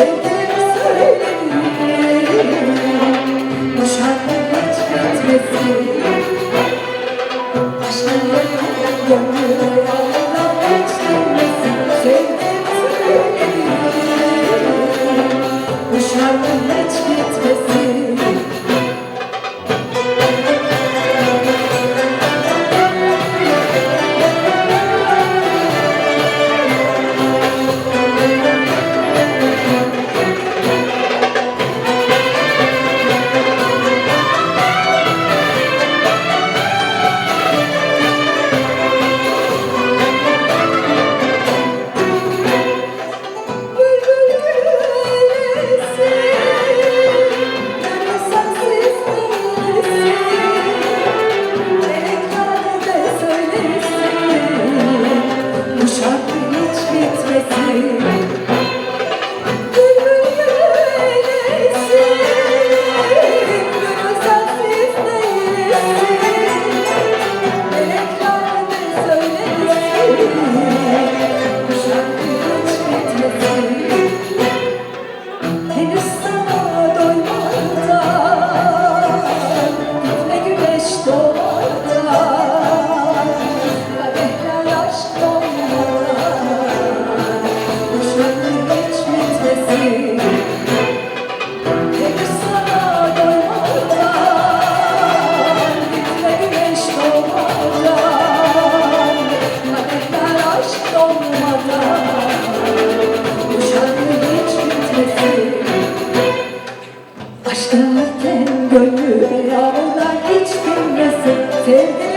Thank you. Aşkın gönlüme yaralar hiç bilmesin. Sevdim